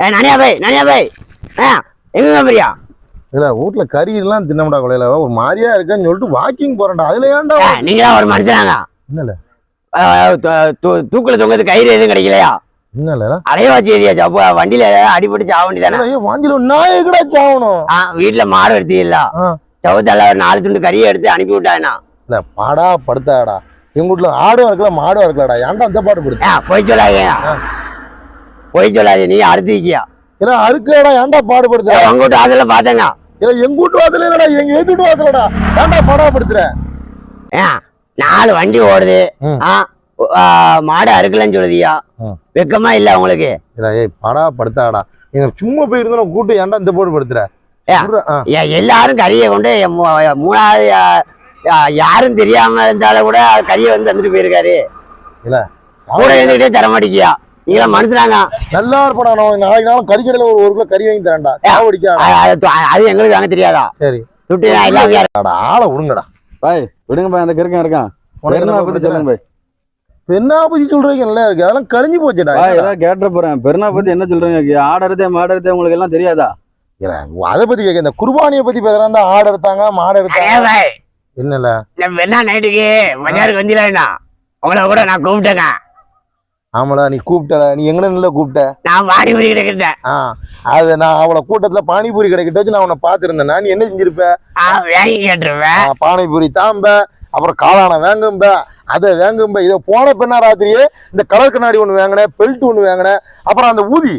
A நனியா by நனியா by ஆ எங்க பிரியா? இல்ல வீட்டுல கறி எல்லாம் தின்னமுடா கொலையில ஒரு மாதிரியா இருக்கேன்னு சொல்லிட்டு வாக்கிங் போறேன்டா. அதுல ஏன்டா ஏ, நீங்க தான் ஒரு மனுஷனாங்க? என்னல? தூக்குல தொங்குறது கயிறு எதுவும் கிடைக்கலையா? என்னல அலைவாச்சி ஏரியாச்சு அப்போ வண்டியில அடிபட்டு சாக வேண்டியதானே ஐயோ வாஞ்சில நான் எங்கடா சாவணும். ஆ வீட்டுல மாடு எடுத்தீங்களா. சவுத்தால ஒரு நாலு துண்டு கறியை எடுத்து அனுப்பி விட்டானா இல்ல பாடா படுத்தாடா. எங்க வீட்டுல ஆடும் இருக்கல மாடும் இருக்கலடா ஏன்டா அந்த பாடு படுத்து ஏ பொய் சொல்லாதீங்க. பொய் சொல்லாதீங்க நீ அறுத்து வைக்கியா? ஏன்னா அறுக்கலடா ஏன்டா பாடுபடுத்துற? ஏ, உங்க வீட்டு வாசல்ல பார்த்தேங்க இல்ல எங்க வீட்டு வாசல இல்லடா எங்க எது வீட்டு வாசலடா? ஏன்டா பாடா படுத்துற ஏ நாலு வண்டி ஓடுது. ஆ மாடு அறுக்கலன்னு சொல்லுதியா. வெக்கமா இல்ல உங்களுக்கு? இல்ல ஏய் பாடா படுத்தாடா எங்க சும்மா போயிருந்தா கூட்டு ஏன்டா இந்த போடு படுத்துற? எல்லாரும் கறியை கொண்டு மூணாவது யாரும் தெரியாம இருந்தாலும் கூட கறியை வந்து தந்துட்டு போயிருக்காரு. கூட இருந்துகிட்டே தர மாட்டேங்கியா மனுஷனாங்க. நல்லா இருப்படா நான் நாளைக்கு நாளும் கறிக்கடையில ஒரு ஒரு கிலோ கறி வாங்கி தரேன்டா. சாவடிக்காடா அ- அது எங்களுக்கு வாங்க தெரியாதா? சரி. சுட்டு ஆளை விடுங்கடா. பாய் விடுங்க பாய் அந்த கிறுக்கன் இருக்கான். பத்தி? சொல்லுங்க பாய். என்ன பத்தி சொல்றீங்க நல்லா இருக்கு? அதெல்லாம் கழிஞ்சு போச்சுடா. ஏதாவது கேட்டுற போறேன். பெருநாள் பத்தி என்ன சொல்றீங்க? ஆடறதே மாடறதே உங்களுக்கு எல்லாம் தெரியாதா? அதை பத்தி கேட்க இந்த குர்பானியை பத்தி பேசுறாங்க ஆடு எடுத்தாங்க மாடு எடுத்தாங்க என்னல? என்ன நைட்டுக்கு மதியாருக்கு வந்தீங்களா உங்களை கூட நான் கூப்பிட்டேங்க. ஆமாடா நீ கூப்பிட்ட நீ எங்கன நில்ல கூப்பிட்ட? நான் கிட்டேன் ஆ அது நான் அவளை கூட்டத்துல பானிபூரி கடைக்கிட்ட வச்சு நான் உன்னை பாத்துருந்தேன் நீ என்ன செஞ்சிருப்ப? வாங்கி பானிபூரி தாம்ப அப்புறம் காளான வேங்கும்ப அதை வேங்கும்ப. இதை போன பெண்ணா ராத்திரியே இந்த கலர் கண்ணாடி ஒன்று வாங்கினேன் பெல்ட் ஒன்று வாங்கினேன் அப்புறம் அந்த ஊதி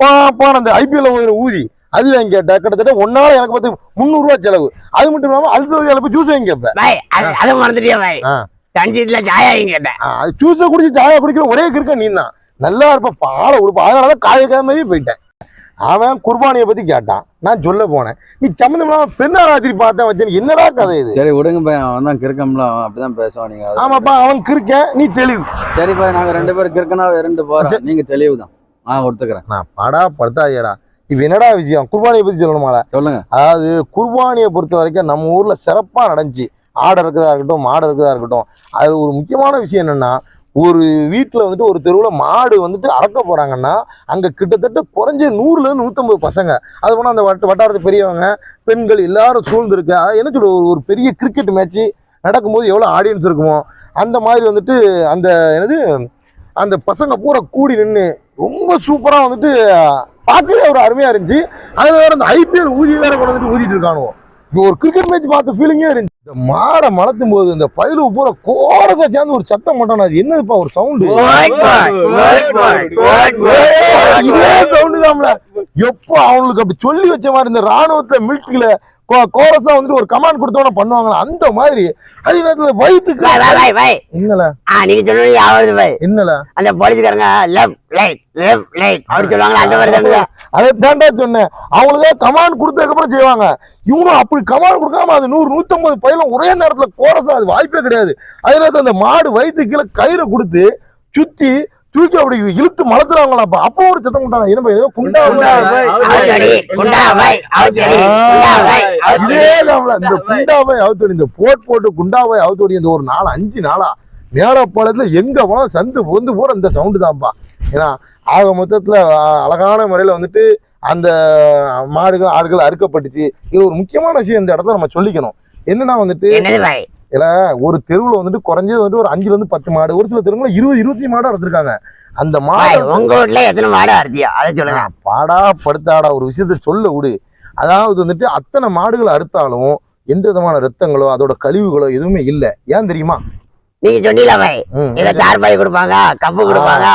பா பான அந்த ஐபிஎல்ல ஒரு ஊதி அது வாங்கி கேட்டேன். கிட்டத்தட்ட ஒன்னால எனக்கு பார்த்து முந்நூறுரூவா செலவு. அது மட்டும் இல்லாமல் அல்சோதியால போய் ஜூஸ் வாங்கி கேட்பேன். அது அதை மறந்துட்டியா தஞ்சிட்டுல சாயா கேட்டேன். ஜூஸை குடிச்சு சாயா குடிக்கிற ஒரே கிருக்க நீ தான் நல்லா இருப்ப பாலை உடுப்ப. அதனால தான் காய மாதிரியே போயிட்டேன். அவன் குர்பானியை பத்தி கேட்டான். நான் சொல்ல போனேன். நீ சம்மந்தம் பெண்ணா ராத்திரி பார்த்தேன் வச்சேன் என்னடா கதை இது? சரி விடுங்க பாய் அவன் தான் கிறுக்கம்ல அப்படிதான் பேசுவான். நீங்க ஆமாப்பா அவன் கிருக்க நீ தெளிவு. சரி பாய் நாங்க ரெண்டு பேரும் கிறுக்கனா ரெண்டு போறோம். நீங்க தெளிவு தான். நான் ஒத்துக்கிறேன். நான் படா படுத்தாதேடா. இப்ப என்னடா விஷயம்? குர்பானியை பத்தி சொல்லணுமால சொல்லுங்க. அதாவது குர்பானியை பொறுத்த வரைக்கும் நம்ம ஊர்ல சிறப்பா நடந்துச்சு. ஆடு இருக்கிறதா இருக்கட்டும் மாடு இருக்கிறதா இருக்கட்டும் அது ஒரு முக்கியமான விஷயம் என்னென்னா ஒரு வீட்டில் வந்துட்டு ஒரு தெருவில் மாடு வந்துட்டு அறக்க போகிறாங்கன்னா அங்கே கிட்டத்தட்ட குறைஞ்ச நூறுலேருந்து நூற்றம்பது பசங்க. அது போனால் அந்த வட்ட வட்டாரத்து பெரியவங்க பெண்கள் எல்லாரும் சூழ்ந்துருக்கு அதாவது என்ன சொல்ற ஒரு- பெரிய கிரிக்கெட் மேட்ச்சு நடக்கும்போது எவ்வளோ ஆடியன்ஸ் இருக்குமோ அந்த மாதிரி வந்துட்டு அந்த என்னது அந்த பசங்க பூரா கூடி நின்று ரொம்ப சூப்பராக வந்துட்டு பார்க்கவே ஒரு அருமையாக இருந்துச்சு. அதில் வேறு அந்த ஐபிஎல் ஊதி வேறு கொண்டு வந்துட்டு ஊதிட்டு இருக்கானுவோம் ஒரு கிரிக்கெட் மேட்ச் பார்த்த ஃபீலிங்கே இருந்துச்சு. இந்த மாடை மலத்தும் போது இந்த பயிலு பூரா கோரசா சேர்ந்து ஒரு சத்தம் மட்டும் அது என்னதுப்பா ஒரு சவுண்டு இதே சவுண்டு தான்ல எப்போ அவங்களுக்கு அப்படி சொல்லி வச்ச மாதிரி இந்த ராணுவத்துல மிலிட்டரியில கோரஸா வந்துட்டு ஒரு கமாண்ட் கொடுத்தவன பண்ணுவாங்களா? அந்த மாதிரி. அதே நேரத்துல வயிற்றுக்கு என்னல? நீங்க சொன்னது யாவது பாய் என்னல? அந்த போலீஸ்காரங்க லெஃப்ட் ரைட் லெஃப்ட் ரைட் அப்படி சொல்லுவாங்களா? அந்த மாதிரி தானே அதை தாண்டா சொன்னேன். அவங்களுக்கே கமாண்ட் கொடுத்ததுக்கு அப்புறம் செய்வாங்க. இவனும் அப்படி கமாண்ட் கொடுக்காம அது நூறு நூத்தம்பது பயிலும் ஒரே நேரத்துல கோரஸா அது வாய்ப்பே கிடையாது. அதே நேரத்துல அந்த மாடு வயிற்று கீழே கயிறை கொடுத்து சுத்தி தூக்கி அப்படி இழுத்து மலத்துறாங்களாப்பா. அப்போ ஒரு சத்தம் விட்டாங்க என்ன ஏதோ குண்டா இதே இந்த குண்டாவை அவுத்தோடி இந்த போட் போட்டு குண்டாவை அவுத்தோடி இந்த ஒரு நாலு அஞ்சு நாளா மேலப்பாளையத்துல எங்க போனாலும் சந்து பொந்து போற இந்த சவுண்டு தான்ப்பா ஏன்னா ஆக மொத்தத்துல அழகான முறையில வந்துட்டு அந்த மாடுகள் ஆடுகள் அறுக்கப்பட்டுச்சு. இது ஒரு முக்கியமான விஷயம் இந்த இடத்துல நம்ம சொல்லிக்கணும். என்னன்னா வந்துட்டு பாய் ஒரு தெருவுல வந்துட்டு குறைஞ்சது வந்து ஒரு அஞ்சுல இருந்து பத்து மாடு. ஒரு சில தெருவுல இருபது இருபத்தி மாடு அறுத்திருக்காங்க அந்த மாடு உங்க வீட்ல எத்தனை மாடு அறுத்தியா அதை சொல்லுங்க. பாடா படுத்தாடா ஒரு விஷயத்த சொல்ல விடு. அதாவது வந்துட்டு அத்தனை மாடுகள் அறுத்தாலும் எந்த விதமான ரத்தங்களோ அதோட கழிவுகளோ எதுவுமே இல்லை. ஏன் தெரியுமா? நீங்க சொன்னீங்களா இத தார்பாய் கொடுப்பாங்க கப்பு கொடுப்பாங்க.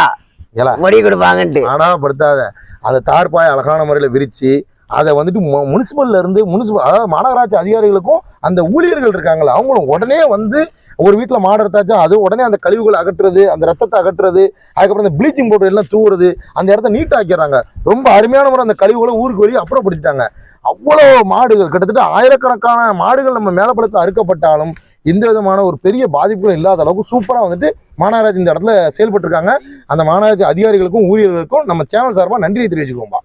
ஒடி கொடுப்பாங்கன்ட்டு. பாடா படுத்தாத. அந்த தார்பாய் அழகான முறையில விரிச்சு அதை வந்துட்டு முனிசிபல்ல இருந்து முனிசிபல் அதாவது மாநகராட்சி அதிகாரிகளுக்கும் அந்த ஊழியர்கள் இருக்காங்களா அவங்களும் உடனே வந்து ஒரு வீட்டுல மாடு எடுத்தாச்சா அது உடனே அந்த கழிவுகளை அகற்றுறது அந்த ரத்தத்தை அகற்றுறது அதுக்கப்புறம் இந்த ப்ளீச்சிங் பவுடர் எல்லாம் தூவுறது அந்த இடத்த நீட் ஆக்கிறாங்க ரொம்ப அருமையான முறை அந்த கழிவுகளை ஊருக்கு வெளியே அப்புறப்படுத்திட்டாங்க அவ்வளோ மாடுகள் கிட்டத்தட்ட ஆயிரக்கணக்கான மாடுகள் நம்ம மேலப்படத்தில் அறுக்கப்பட்டாலும் எந்த விதமான ஒரு பெரிய பாதிப்புகளும் இல்லாத அளவுக்கு சூப்பராக வந்துட்டு மாநகராட்சி இந்த இடத்துல செயல்பட்டிருக்காங்க. அந்த மாநகராட்சி அதிகாரிகளுக்கும் ஊழியர்களுக்கும் நம்ம சேனல் சார்பாக நன்றியை தெரிவிச்சுக்கோம்பா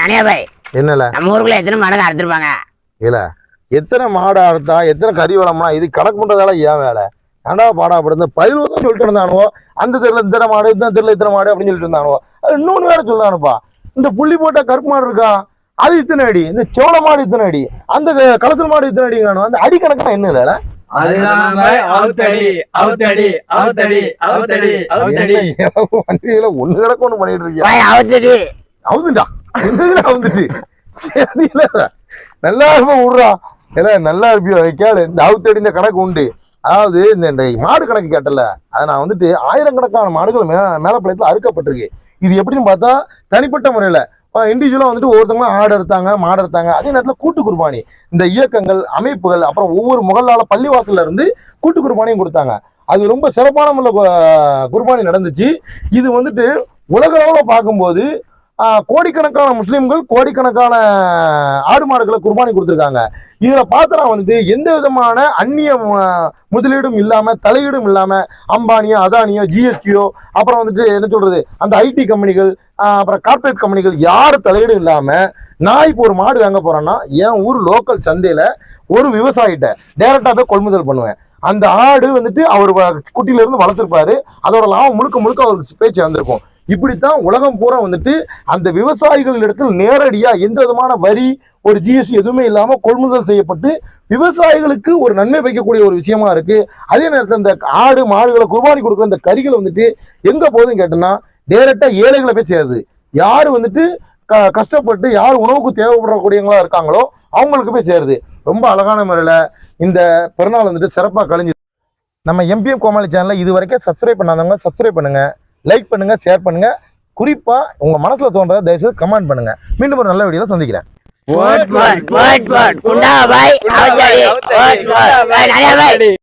நனியா பாய் என்னல? நம்ம ஊருக்குள்ள எத்தனை மாடு அறுத்திருப்பாங்க? இல்ல எத்தனை மாடு அறுத்தா எத்தனை கறி வளம்னா இது கணக்கு பண்றதால ஏன் வேலை? ஏன்டா பாடாப்படுது பயிர் தான் சொல்லிட்டு இருந்தானுவோ அந்த தெருல இத்தனை மாடு இந்த தெருல இத்தனை மாடு அப்படின்னு சொல்லிட்டு இருந்தானுவோ. அது இன்னொன்று வேற சொல்றானுப்பா. இந்த புள்ளி போட்ட கருப்பு மாடு இருக்கா? அது இத்தனை அடி. இந்த சோள மாடு இத்தனை அடி. அந்த க- களத்தில் மாடு இத்தனை அடி காணும். அந்த அடி கணக்கா என்ன இல்ல ஒண்ணு கிடக்கு ஒண்ணு பண்ணிட்டு அவச்சடி அவுந்துட்டா அவுந்துட்டு. நல்லா இருப்ப ஏன்னா நல்லா இருப்பியோ கேளு இந்த அவுத்தடி இந்த கணக்கு உண்டு. அதாவது இந்த இந்த மாடு கணக்கு கேட்டல. அதை நான் வந்துட்டு ஆயிரக்கணக்கான மாடுகள் மே மேலப்பாளையத்தில் அறுக்கப்பட்டிருக்கு. இது எப்படின்னு பார்த்தா தனிப்பட்ட முறையில். இண்டிவிஜுவலாக வந்துட்டு ஒவ்வொருத்தவங்க ஆடு எடுத்தாங்க மாடு எடுத்தாங்க அதே நேரத்தில் கூட்டு குர்பானி. இந்த இயக்கங்கள் அமைப்புகள் அப்புறம் ஒவ்வொரு முகல்லால் பள்ளிவாசல்ல இருந்து கூட்டு குர்பானியும் கொடுத்தாங்க. அது ரொம்ப சிறப்பான முறையில் கு- குர்பானி நடந்துச்சு. இது வந்துட்டு உலக அளவில் பார்க்கும்போது கோடிக்கணக்கான முஸ்லீம்கள் கோடிக்கணக்கான ஆடு மாடுகளை குர்பானி கொடுத்துருக்காங்க. இதுல பார்த்தா வந்துட்டு எந்த விதமான அந்நிய முதலீடும் இல்லாம தலையீடும் இல்லாம அம்பானியோ அதானியோ ஜிஎஸ்டியோ அப்புறம் வந்துட்டு என்ன சொல்றது அந்த ஐடி கம்பெனிகள் அப்புறம் கார்ப்பரேட் கம்பெனிகள் யார் தலையீடும் இல்லாம நான் இப்போ ஒரு மாடு வாங்க போறேன்னா என் ஊர் லோக்கல் சந்தையில ஒரு விவசாயிட்ட டைரக்டா போய் கொள்முதல் பண்ணுவேன். அந்த ஆடு வந்துட்டு அவர் குட்டியிலேருந்து குட்டியில இருந்து வளர்த்துருப்பாரு. அதோட லாபம் முழுக்க முழுக்க அவருக்கு பேச்சு வந்திருக்கும். இப்படித்தான் உலகம் பூரா வந்துட்டு அந்த விவசாயிகள் இடத்தில் நேரடியா எந்த விதமான வரி ஒரு ஜிஎஸ்டி எதுவுமே இல்லாம கொள்முதல் செய்யப்பட்டு விவசாயிகளுக்கு ஒரு நன்மை வைக்கக்கூடிய ஒரு விஷயமா இருக்கு. அதே நேரத்தில் இந்த ஆடு மாடுகளை குர்பானி கொடுக்குற அந்த கறிகள் வந்துட்டு எங்க போகுதுன்னு கேட்டோம்னா டேரெக்டாக ஏழைகளை போய் சேருது. யாரு வந்துட்டு க- கஷ்டப்பட்டு யார் உணவுக்கு தேவைப்படக்கூடியவங்களா இருக்காங்களோ அவங்களுக்கு போய் சேருது. ரொம்ப அழகான முறையில் இந்த பிறநாள் வந்துட்டு சிறப்பாக கழிஞ்சு நம்ம எம்பிஎம் கோமாளி சேனலில் இது வரைக்கும் சப்ஸ்கிரைப் பண்ணாதவங்க சப்ஸ்கிரைப் பண்ணுங்க. லைக் பண்ணுங்க ஷேர் பண்ணுங்க. குறிப்பா உங்க மனசுல தோன்றதை தயவுசெய்து கமெண்ட் பண்ணுங்க. மீண்டும் ஒரு நல்ல வீடியோல சந்திக்கிறேன். குண்டா பாய் நிறைய பாய்